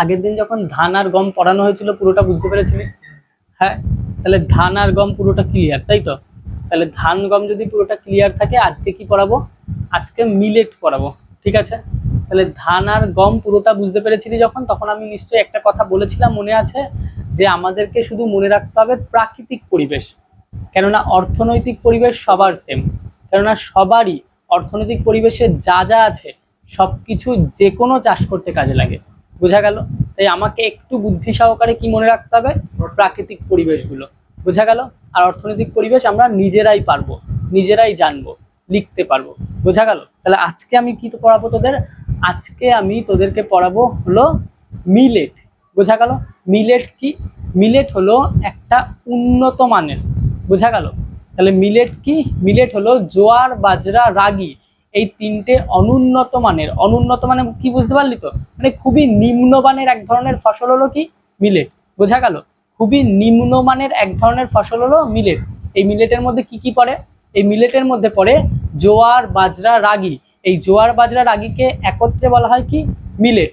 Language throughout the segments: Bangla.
আগের দিন যখন ধান আর গম পড়ানো হয়েছিল, পুরোটা বুঝতে পেরেছিলি? হ্যাঁ? তাহলে ধান আর গম পুরোটা ক্লিয়ার তাই তো? তাহলে ধান, গম যদি পুরোটা ক্লিয়ার থাকে, আজকে কি পড়াবো? আজকে মিলেট পড়াবো, ঠিক আছে? তাহলে ধান আর গম পুরোটা বুঝতে পেরেছিলি যখন, তখন আমি নিশ্চয়ই একটা কথা বলেছিলাম মনে আছে যে আমাদেরকে শুধু মনে রাখতে হবে প্রাকৃতিক পরিবেশ, কেননা অর্থনৈতিক পরিবেশ সবার সেম কেননা সবারই অর্থনৈতিক পরিবেশে যা যা আছে সব কিছু যে কোনো চাষ করতে কাজে লাগে। বোঝা গেল? তাই আমাকে একটু বুদ্ধি সহকারে কি মনে রাখতে হবে? প্রাকৃতিক পরিবেশগুলো। বোঝা গেল? আর অর্থনৈতিক পরিবেশ আমরা নিজেরাই পারব নিজেরাই জানব লিখতে পারব। বোঝা গেল? তাহলে আজকে আমি কি তো পড়াবো তোদের? আজকে আমি তোদেরকে পড়াবো হলো মিলেট। বোঝা গেল? মিলেট কি? মিলেট হলো একটা উন্নত মানের। বোঝা গেল? তাহলে মিলেট কি? মিলেট হলো জোয়ার বাজরা রাগি। এই তিনটে অনুন্নত মানের, অনুন্নত মানে কি বুঝতে পারলি তো? মানে খুবই নিম্নমানের এক ধরনের ফসল হলো কি? মিলেট। বোঝা গেল? খুবই নিম্নমানের এক ধরনের ফসল হলো মিলেট। এই মিলেটের মধ্যে কি কি পড়ে? এই মিলেটের মধ্যে পড়ে জোয়ার, বাজরা, রাগি। এই জোয়ার, বাজরা, রাগিকে একত্রে বলা হয় কি? মিলেট।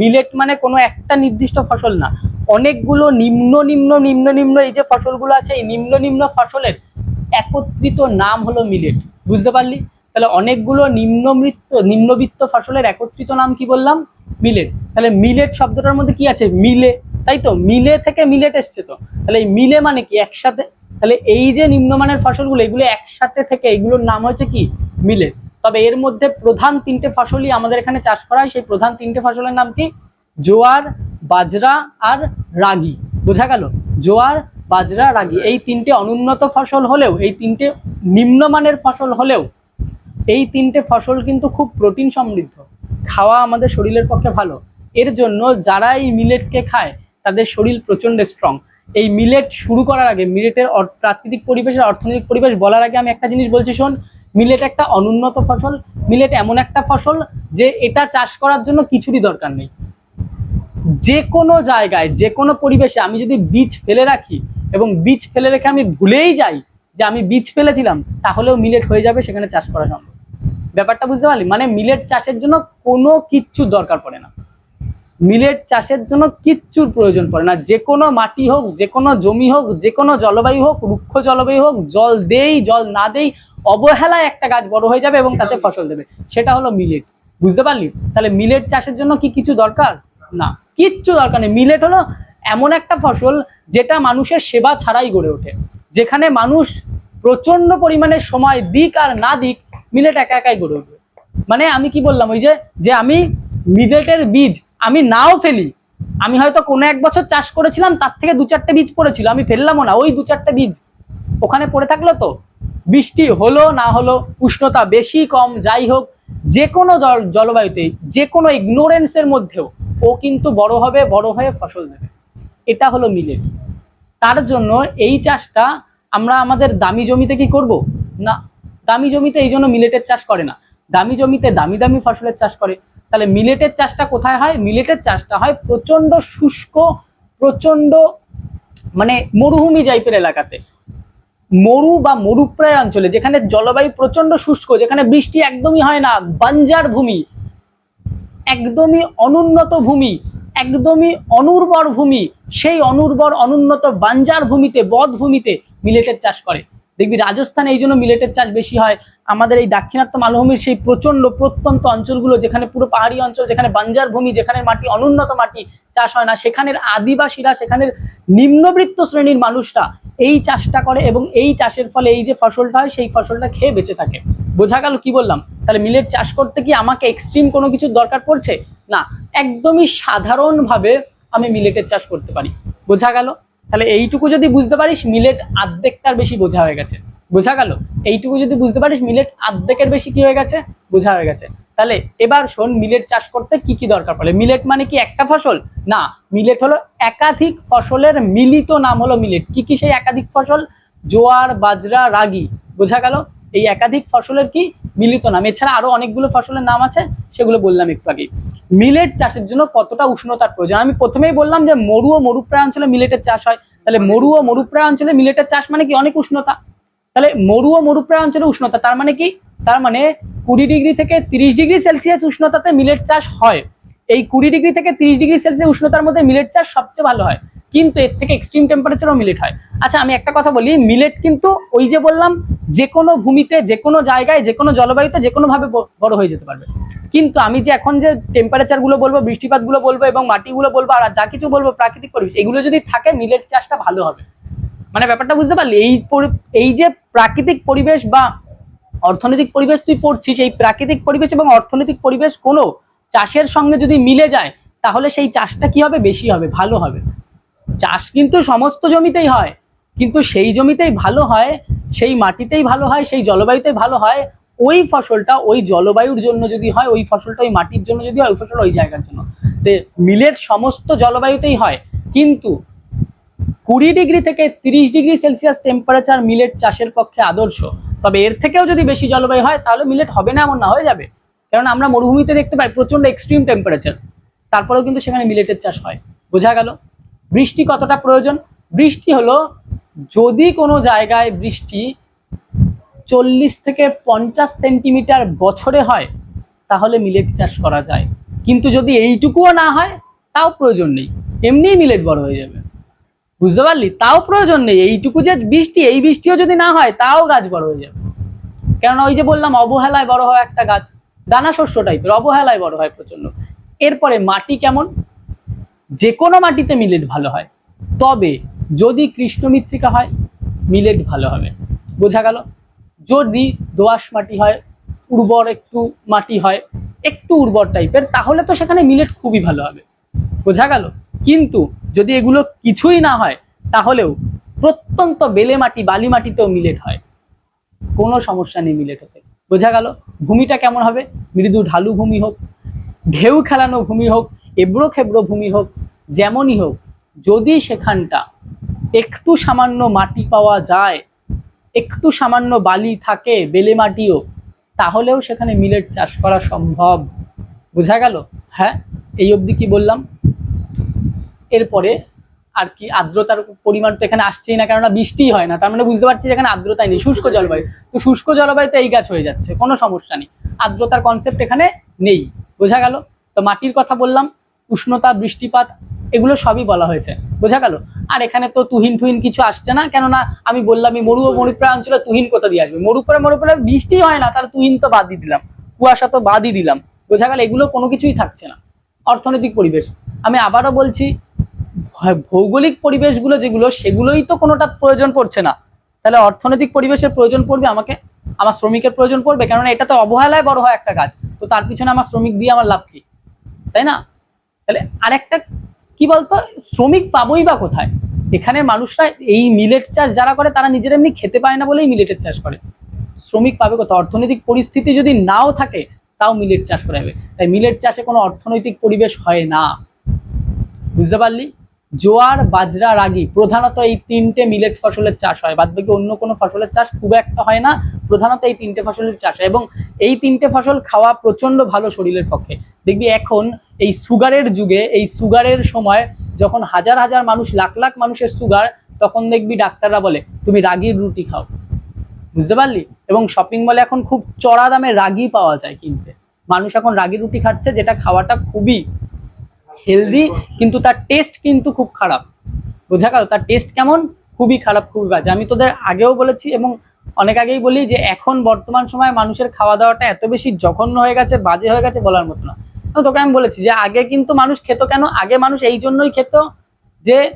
মিলেট মানে কোনো একটা নির্দিষ্ট ফসল না। অনেকগুলো নিম্ন নিম্ন নিম্ন নিম্ন এই যে ফসলগুলো আছে, এই নিম্ন নিম্ন ফসলের একত্রিত নাম হলো মিলেট। বুঝতে পারলি? তাহলে অনেকগুলো নিম্নবৃত্ত নিম্নবিত্ত ফসলের একত্রিত নাম কি বললাম? মিলেট। তাহলে মিলেট শব্দটার মধ্যে কি আছে? মিলে। তাই তো? মিলে থেকে মিলেট এসছে তো। তাহলে এই মিলে মানে কি? একসাথে? তাহলে এই যে নিম্নমানের ফসলগুলো, এগুলো একসাথে থেকে এগুলোর নাম হচ্ছে কি? মিলেট তবে এর মধ্যে প্রধান তিনটে ফসলই আমাদের এখানে চাষ করা হয়। সেই প্রধান তিনটে ফসলের নাম কি? জোয়ার, বাজরা আর রাগি। বোঝা গেল? জোয়ার, বাজরা, রাগি। এই তিনটে অনুন্নত ফসল হলেও, এই তিনটে নিম্নমানের ফসল হলেও এই তিনটে ফসল কিন্তু খুব প্রোটিন সমৃদ্ধ। খাওয়া আমাদের শরীরের পক্ষে ভালো। এর জন্য যারা এই মিলেটকে খায়, তাদের শরীর প্রচণ্ড স্ট্রং এই মিলেট শুরু করার আগে, মিলেটের প্রাকৃতিক পরিবেশের অর্থনৈতিক পরিবেশ বলার আগে আমি একটা জিনিস বলছি, শোন। মিলেট একটা অনুন্নত ফসল। মিলেট এমন একটা ফসল যে এটা চাষ করার জন্য কিছুরই দরকার নেই। যে কোনো জায়গায়, যে কোনো পরিবেশে আমি যদি বীজ ফেলে রাখি এবং বীজ ফেলে রেখে আমি ভুলেই যাই যে আমি বীজ ফেলেছিলাম, তাহলেও মিলেট হয়ে যাবে, সেখানে চাষ করা সম্ভব। ব্যাপারটা বুঝতে পারলি? মানে মিলেট চাষের জন্য কোনো কিচ্ছুর দরকার পড়ে না। মিলেট চাষের জন্য কিচ্ছুর প্রয়োজন পড়ে না। যে কোনো মাটি হোক, যে কোনো জমি হোক, যে কোনো জলবায়ু হোক, রুক্ষ জলবায়ু হোক, জল দেই, জল না দেই, অবহেলায় একটা গাছ বড় হয়ে যাবে এবং তাতে ফসল দেবে। সেটা হলো মিলেট বুঝতে পারলি? তাহলে মিলেট চাষের জন্য কি কিছু দরকার? না। কিচ্ছু দরকার নেই। মিলেট হলো এমন একটা ফসল যেটা মানুষের সেবা ছাড়াই গড়ে ওঠে। যেখানে মানুষ প্রচণ্ড পরিমাণে সময় দিক আর না দিক মিলেট একা একাই গড়ে উঠবে। মানে আমি কি বললাম, ওই যে যে আমি মিলেটের বীজ আমি নাও ফেলি, আমি হয়তো কোনো এক বছর চাষ করেছিলাম, তার থেকে দু চারটে বীজ পড়েছিল, আমি ফেললামও না, ওই দু চারটে বীজ ওখানে পড়ে থাকল তো? বৃষ্টি হলো না হলো, উষ্ণতা বেশি, কম, যাই হোক, যে কোনো জল, জলবায়ুতে, যে কোনো ইগনোরেন্সের মধ্যেও ও কিন্তু বড় হবে, বড় হয়ে ফসল দেবে। এটা হলো মিলেট। তার জন্য এই চাষটা আমরা আমাদের দামি জমিতে কি করব? না দামি জমিতে এই জন্য মিলেটের চাষ করে না। দামি জমিতে দামি দামি ফসলের চাষ করে। তাহলে মিলেটের চাষটা কোথায় হয়? মিলেটের চাষটা হয় প্রচণ্ড শুষ্ক প্রচণ্ড মানে মরুভূমি টাইপের এলাকাতে। মরু বা মরুপ্রায় অঞ্চলে, যেখানে জলবায়ু প্রচণ্ড শুষ্ক, যেখানে বৃষ্টি একদমই হয় না, বাঞ্জার ভূমি, একদমই অনুন্নত ভূমি, একদমই অনুর্বর ভূমি, সেই অনুর্বর, অনুন্নত বাঞ্জার ভূমিতে বধভূমিতে মিলেটের চাষ করে। দেখবি রাজস্থানে এই জন্য মিলেটের চাষ বেশি হয়। আমাদের এই দাক্ষিণাত্য মালভূমির সেই প্রচণ্ড প্রত্যন্ত অঞ্চলগুলো যেখানে পুরো পাহাড়ি অঞ্চল, যেখানে বাঞ্জার ভূমি, যেখানে মাটি, অনুন্নত মাটি চাষ হয় না, সেখানের আদিবাসীরা, সেখানের নিম্নবৃত্ত শ্রেণির মানুষরা এই চাষটা করে এবং এই চাষের ফলে এই যে ফসলটা হয়, সেই ফসলটা খেয়ে বেঁচে থাকে। বোঝা গেল কি বললাম? তাহলে মিলেট চাষ করতে কি আমাকে এক্সট্রিম কোনো কিছুর দরকার পড়ছে? না, একদমই সাধারণভাবে আমি মিলেটের চাষ করতে পারি। বোঝা গেল? তাহলে এইটুকু যদি বুঝতে পারিস মিলেট আর্ধেকটার বেশি বোঝা হয়ে গেছে। বোঝা গেল? এইটুকু যদি বুঝতে পারিস মিলেট আর্ধেকের বেশি কি হয়ে গেছে? বোঝা হয়ে গেছে। তাহলে এবার শোন মিলেট চাষ করতে কি কি দরকার পড়ে? মিলেট মানে কি একটা ফসল? না মিলেট হলো একাধিক ফসলের মিলিত নাম হলো মিলেট কি কি সেই একাধিক ফসল? জোয়ার, বাজরা, রাগি। বোঝা গেল? এই একাধিক ফসলের কি মিলিত নাম? এছাড়া আরও অনেকগুলো ফসলের নাম আছে, সেগুলো বললাম একটু আগেই। মিলেট চাষের জন্য কতটা উষ্ণতার প্রয়োজন? আমি প্রথমেই বললাম যে মরু ও মরুপ্রায় অঞ্চলে মিলেটের চাষ হয়। তাহলে মরু ও মরুপ্রায় অঞ্চলে মিলেটের চাষ মানে কি? অনেক উষ্ণতা। তাহলে মরু ও মরুপ্রায় অঞ্চলে উষ্ণতা, তার মানে কি? তার মানে কুড়ি ডিগ্রি থেকে তিরিশ ডিগ্রি সেলসিয়াস উষ্ণতাতে মিলেট চাষ হয়। এই কুড়ি ডিগ্রি থেকে তিরিশ ডিগ্রি সেলসিয়াস উষ্ণতার মধ্যে মিলেট চাষ সবচেয়ে ভালো হয়। কিন্তু এর থেকে এক্সট্রিম টেম্পারেচারও মিলেট হয়। আচ্ছা আমি একটা কথা বলি মিলেট কিন্তু ওই যে বললাম, যে কোনো ভূমিতে, যে কোনো জায়গায়, যে কোনো জলবায়ুতে, যে কোনো ভাবে বড় হয়ে যেতে পারবে। কিন্তু আমি যে এখন যে টেম্পারেচারগুলো বলব, বৃষ্টিপাতগুলো বলব এবং মাটিগুলো বলব আর যা কিছু বলব প্রাকৃতিক পরিবেশ, এগুলো যদি থাকে মিলেট চাষটা ভালো হবে। মানে ব্যাপারটা বুঝতে পারলি? এই এই যে প্রাকৃতিক পরিবেশ বা অর্থনৈতিক পরিবেশ তুই পড়ছিস, এই প্রাকৃতিক পরিবেশ এবং অর্থনৈতিক পরিবেশ কোনো চাষের সঙ্গে যদি মিলে যায়, তাহলে সেই চাষটা কি হবে? বেশি হবে, ভালো হবে। চাষ কিন্তু সমস্ত জমিতেই হয়। কিন্তু সেই জমিতেই ভালো হয়, সেই মাটিতেই ভালো হয়, সেই জলবায়ুতেই ভালো হয়, ওই ফসলটা ওই জলবায়ুর জন্য যদি হয়, ওই ফসলটা ওই মাটির জন্য যদি হয়, ওই ফসল ওই জায়গার জন্য। মিলেট সমস্ত জলবায়ুতেই হয়। কিন্তু কুড়ি ডিগ্রি থেকে তিরিশ ডিগ্রি সেলসিয়াস টেম্পারেচার মিলেট চাষের পক্ষে আদর্শ। তবে এর থেকেও যদি বেশি জলবায়ু হয়, তাহলে মিলেট হবে না, এমন না, হয়ে যাবে। কারণ আমরা মরুভূমিতে দেখতে পাই প্রচণ্ড এক্সট্রিম টেম্পারেচার তারপরেও কিন্তু সেখানে মিলেটের চাষ হয়। বোঝা গেল? বৃষ্টি কতটা প্রয়োজন? বৃষ্টি হলো যদি কোনো জায়গায় বৃষ্টি চল্লিশ থেকে পঞ্চাশ সেন্টিমিটার বছরে হয়, তাহলে মিলেট চাষ করা যায়। কিন্তু যদি এইটুকুও না হয়, তাও প্রয়োজন নেই। এমনিই মিলেট বড় হয়ে যাবে। বুঝতে পারলি? তাও প্রয়োজন নেই। এইটুকু যে বৃষ্টি, এই বৃষ্টিও যদি না হয়, তাও গাছ বড় হয়ে যাবে। কেননা ওই যে বললাম, অবহেলায় বড় হয় একটা গাছ। দানা শস্য টাইপের অবহেলায় বড় হয় প্রচণ্ড এরপরে মাটি কেমন? যে কোনো মাটিতে মিলেট ভালো হয়। তবে যদি কৃষ্ণ মৃত্তিকা হয় মিলেট ভালো হবে। বোঝা গেল? যদি দোআঁশ মাটি হয়, উর্বর একটু মাটি হয়, একটু উর্বর টাইপের তাহলে তো সেখানে মিলেট খুবই ভালো হবে। বোঝা গেল? কিন্তু যদি এগুলো কিছুই না হয়, তাহলেও প্রত্যন্ত বেলে মাটি, বালি মাটিতেও মিলেট হয়। কোনো সমস্যা নেই মিলেট হতে। বোঝা গেল? ভূমিটা কেমন হবে? মৃদু ঢালু ভূমি হোক, ঢেউ খেলানো ভূমি হোক, এবড়ো খেবড়ো ভূমি হোক যেমনই হোক, যদি সেখানটা একটু সামান্য মাটি পাওয়া যায়, একটু সামান্য বালি থাকে, বেলে মাটিও, তাহলেও সেখানে মিলেট চাষ করা সম্ভব। বোঝা গেল? হ্যাঁ এই অবধি কি বললাম? এরপরে আর কি আর্দ্রতার পরিমাণ তো এখানে আসছেই না, কেননা বৃষ্টিই হয় না, তার মানে বুঝতে পারছি যে এখানে আর্দ্রতাই নেই, শুষ্ক জলবায়ু। তো শুষ্ক জলবায়ুতে এই গাছ হয়ে যাচ্ছে, কোনো সমস্যা নেই। আর্দ্রতার কনসেপ্ট এখানে নেই, বোঝা গেল? তো মাটির কথা বললাম, উষ্ণতা, বৃষ্টিপাত এগুলো সবই বলা হয়েছে। বোঝা গেল? আর এখানে তো তুহিন টুহিন কিছু আসছে না, কেননা আমি বললামই মরু ও মরুপ্রায় অঞ্চলে তুহিন কোথা দিয়ে আসবে? মরুপুরে মরুপুরে বৃষ্টি হয় না, তাহলে তুহিন তো বাদই দিলাম। কুয়াশা তো বাদই দিলাম। বোঝা গেল, এগুলো কোনো কিছুই থাকছে না। অর্থনৈতিক পরিবেশ। আমি আবারও বলছি ভৌগোলিক পরিবেশগুলো যেগুলো, সেগুলোই তো কোনোটা প্রয়োজন পড়ছে না। তাহলে অর্থনৈতিক পরিবেশের প্রয়োজন পড়বে আমাকে, আমার শ্রমিকের প্রয়োজন পড়বে, কেননা এটা তো অবহেলায় বড় হয় একটা কাজ। তো তার পিছনে আমার শ্রমিক দিয়ে আমার লাভ কি? তাই না? তাহলে আরেকটা কি বলতো, শ্রমিক পাবোই বা কোথায়? এখানে মানুষরা এই মিলেট চাষ যারা করে, তারা নিজের এমনি খেতে পায় না বলেই মিলেটের চাষ করে। শ্রমিক পাবে কোথায়? অর্থনৈতিক পরিস্থিতি যদি নাও থাকে, তাও মিলেট চাষ করা যাবে তাই মিলেট চাষে কোনো অর্থনৈতিক পরিবেশ হয় না। বুঝতে পারলি? জোয়ার, বাজরা, রাগি, প্রধানত এই তিনটে মিলেট ফসলের চাষ হয়। বাদ বাকি অন্য কোনো ফসলের চাষ খুব একটা হয় না, প্রধানত এই তিনটে ফসলের চাষ হয়। এবং এই তিনটে ফসল খাওয়া প্রচণ্ড ভালো শরীরের পক্ষে। দেখবি এখন এই সুগারের যুগে, এই সুগারের সময় যখন হাজার হাজার মানুষ, লাখ লাখ মানুষের সুগার, তখন দেখবি ডাক্তাররা বলে, তুমি রাগির রুটি খাও। বুঝতে পারলি? এবং শপিং মলে এখন খুব চড়া দামে রাগি পাওয়া যায় কিনতে। মানুষ এখন রাগি রুটি খাচ্ছে, যেটা খাওয়াটা খুবই হেলদি কিন্তু তার টেস্ট কিন্তু খুব খারাপ। বোঝা গেল? তার টেস্ট কেমন? খুবই খারাপ, খুবই বাজে। আমি তোদের আগেও বলেছি এবং অনেক আগেই বলি যে, এখন বর্তমান সময়ে মানুষের খাওয়া দাওয়াটা এত বেশি জঘন্য হয়ে গেছে, বাজে হয়ে গেছে বলার মতো না। তোকে আমি বলেছি যে আগে কিন্তু মানুষ খেত কেন? আগে মানুষ এই জন্যই খেত যে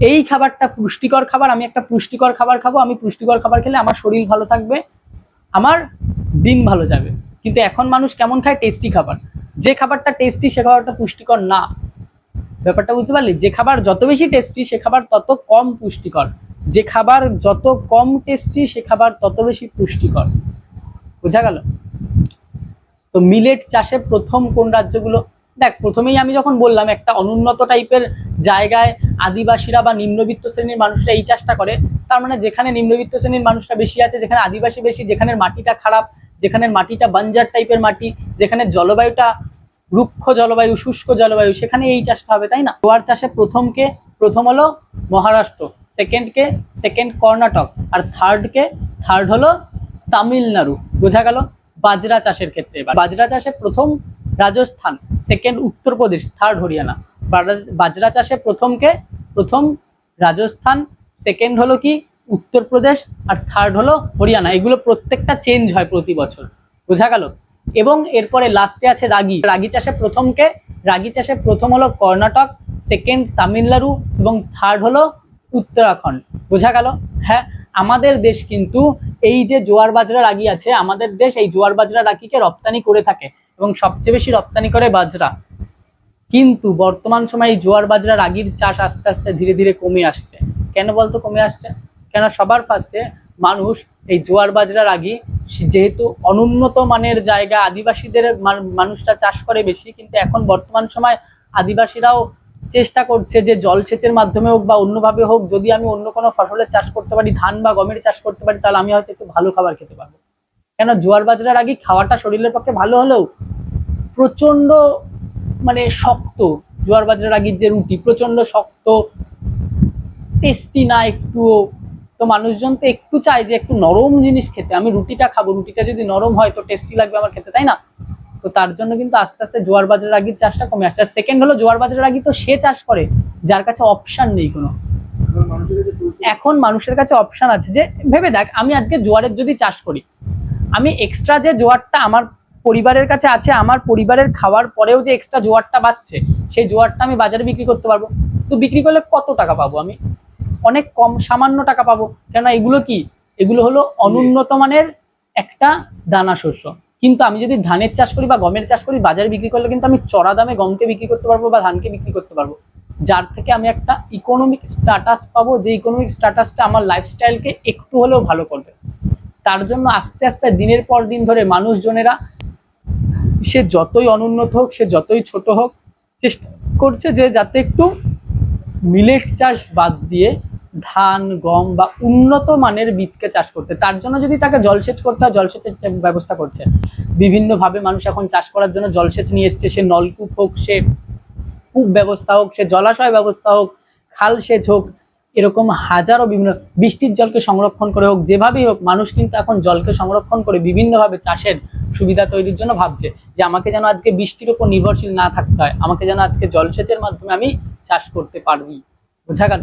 এই খাবারটা পুষ্টিকর খাবার, আমি একটা পুষ্টিকর খাবার খাব, আমি পুষ্টিকর খাবার খেলে আমার শরীর ভালো থাকবে, আমার দিন ভালো যাবে। কিন্তু এখন মানুষ কেমন খায়? টেস্টি খাবার। যে খাবারটা টেস্টি, সে খাবারটা পুষ্টিকর না। ব্যাপারটা বুঝতে পারলি? যে খাবার যত বেশি টেস্টি, সে খাবার তত কম পুষ্টিকর। যে খাবার যত কম টেস্টি, সে খাবার তত বেশি পুষ্টিকর। বোঝা গেল? তো মিলেট চাষে প্রথম কোন রাজ্যগুলো, দেখ প্রথমেই আমি যখন বললাম একটা অনুন্নত টাইপের জায়গায় আদিবাসীরা বা নিম্নবিত্ত শ্রেণির মানুষরা এই চাষটা করে, তার মানে যেখানে নিম্নবিত্ত শ্রেণির মানুষরা বেশি আছে, যেখানে আদিবাসী বেশি, যেখানের মাটিটা খারাপ, যেখানের মাটিটা বাঞ্জার টাইপের মাটি, যেখানে জলবায়ুটা রুক্ষ জলবায়ু, শুষ্ক জলবায়ু, সেখানে এই চাষটা হবে, তাই না? জোয়ার চাষে প্রথমকে প্রথম হলো মহারাষ্ট্র সেকেন্ডকে সেকেন্ড কর্ণাটক, আর থার্ডকে থার্ড হলো তামিলনাড়ু, বোঝা গেল? বাজরা চাষের ক্ষেত্রে বাজরা চাষে প্রথম রাজস্থান সেকেন্ড উত্তরপ্রদেশ থার্ড হরিয়ানা। বাজরা চাষে প্রথমকে প্রথম রাজস্থান সেকেন্ড হলো কি? উত্তরপ্রদেশ আর থার্ড হলো হরিয়ানা। এগুলো প্রত্যেকটা চেঞ্জ হয় প্রতি বছর। বোঝা গেল? এবং এরপরে লাস্টে আছে রাগি। রাগি চাষে প্রথমকে রাগি চাষে প্রথম হলো কর্ণাটক সেকেন্ড তামিলনাড়ু এবং থার্ড হলো উত্তরাখণ্ড। বোঝা গেল? হ্যাঁ? আমাদের দেশ কিন্তু এই যে জোয়ার বাজরা রাগি আছে, আমাদের দেশ এই জোয়ার বাজরা রাগিকে রপ্তানি করে থাকে এবং সবচেয়ে বেশি রপ্তানি করে বাজরা। কিন্তু বর্তমান সময়ে জোয়ার বাজরা রাগির চাষ আস্তে আস্তে ধীরে ধীরে কমে আসছে। কেন বলতো কমে আসছে? কেন সবার ফার্স্টে মানুষ এই জোয়ার বাজরা রাগি, যেহেতু অনুন্নত মানের জায়গা, আদিবাসীদের মানুষরা চাষ করে বেশি, কিন্তু এখন বর্তমান সময় আদিবাসীরাও চেষ্টা করছে যে জলসেচের মাধ্যমে হোক বা অন্যভাবে হোক, যদি আমি অন্য কোনো ফসলের চাষ করতে পারি, ধান বা গমের চাষ করতে পারি, তাহলে আমি হয়তো একটু ভালো খাবার খেতে পারব। কেন জোয়ার বাজরা রাগি খাওয়াটা শরীরের পক্ষে ভালো হলেও প্রচণ্ড মানে শক্ত, জোয়ার বাজরা রাগির যে রুটি প্রচণ্ড শক্ত টেস্টি না একটুও। তো মানুষজন তো একটু চায় যে একটু নরম জিনিস খেতে। আমি রুটিটা খাব, রুটিটা যদি নরম হয় তো টেস্টি লাগবে আমার খেতে, তাই না? তো তার জন্য কিন্তু আস্তে আস্তে জোয়ার বাজরা রাগির চাষটা কমে আসছে। আর সেকেন্ড হলো জোয়ার বাজরা রাগি তো সে চাষ করে যার কাছে অপশান নেই কোনো। এখন মানুষের কাছে অপশন আছে যে ভেবে দেখ আমি আজকে জোয়ারের যদি চাষ করি আমি এক্সট্রা যে জোয়ারটা আমার পরিবারের কাছে আছে আমার পরিবারের খাওয়ার পরেও যে এক্সট্রা জোয়ারটা বাড়ছে সেই জোয়ারটা আমি বাজারে বিক্রি করতে পারব। তো বিক্রি করলে কত টাকা পাবো আমি? অনেক কম সামান্য টাকা পাবো। কেননা এগুলো কি? এগুলো হলো অনুন্নত মানের একটা দানা শস্য। কিন্তু আমি যদি ধানের চাষ করি বা গমের চাষ করি, বাজারে বিক্রি করলে কিন্তু আমি চড়া দামে গমকে বিক্রি করতে পারব বা ধানকে বিক্রি করতে পারব। যার থেকে আমি একটা ইকোনমিক স্ট্যাটাস পাবো, যে ইকোনমিক স্ট্যাটাসটা আমার লাইফস্টাইলকে একটু হলেও ভালো করবে। তার জন্য আস্তে আস্তে দিনের পর দিন ধরে মানুষজনেরা সে যতই অনুন্নত হোক, সে যতই ছোট হোক, চেষ্টা করছে যে যাতে একটু মিলেট চাষ বাদ দিয়ে ধান, গম বা উন্নত মানের বীজকে চাষ করতে। তার জন্য যদি তাকে জলসেচ করতে হয়, জলসেচের ব্যবস্থা করছে। বিভিন্নভাবে মানুষ এখন চাষ করার জন্য জলসেচ নিয়ে এসছে। সে নলকূপ হোক, সে কূপ ব্যবস্থা হোক, সে জলাশয় ব্যবস্থা হোক, খাল সেচ হোক, এরকম হাজারো বিভিন্ন বৃষ্টির জলকে সংরক্ষণ করে হোক, যেভাবেই হোক, মানুষ কিন্তু এখন জলকে সংরক্ষণ করে বিভিন্নভাবে চাষের সুবিধা তৈরির জন্য ভাবছে যে আমাকে যেন আজকে বৃষ্টির উপর নির্ভরশীল না থাকতে হয়। আমাকে যেন আজকে জলসেচের মাধ্যমে আমি চাষ করতে পারবি। বোঝা গেল?